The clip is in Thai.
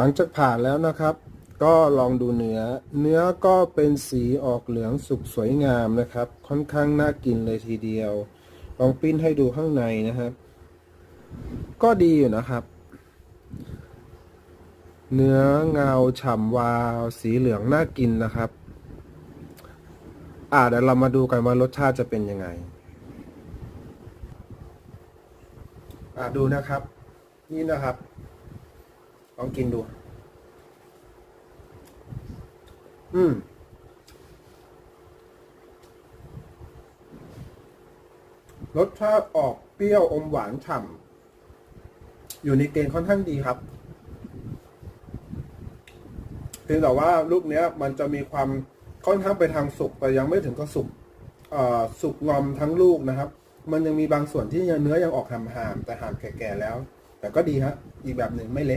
หลังจากผ่านแล้วนะครับ ก็ลองดูเนื้อ เนื้อก็เป็นสีออกเหลืองสุกสวยงามนะครับ ค่อนข้างน่ากินเลยทีเดียว ลองปิ้นให้ดูข้างในนะครับ ก็ดีอยู่นะครับ เนื้อเงาฉ่ำวาว สีเหลืองน่ากินนะครับ อ่าเดี๋ยวเรามาดูกันว่ารสชาติจะเป็นยังไง อ่าดูนะครับ นี่นะครับ ลองกินดู อืม รสชาติออกเปรี้ยวอมหวานฉ่ำ อยู่ในเกณฑ์ค่อนข้างดีครับเพียงแต่ว่าลูกเนี้ย มันจะมีความค่อนข้างไปทางสุกแต่ยังไม่ถึงกับสุกสุกงอมทั้งลูกนะครับ มันยังมีบางส่วนที่เนื้อยังออกหามๆแต่หามแก่ๆแล้ว แต่ก็ดีฮะ อีกแบบหนึ่งไม่เละ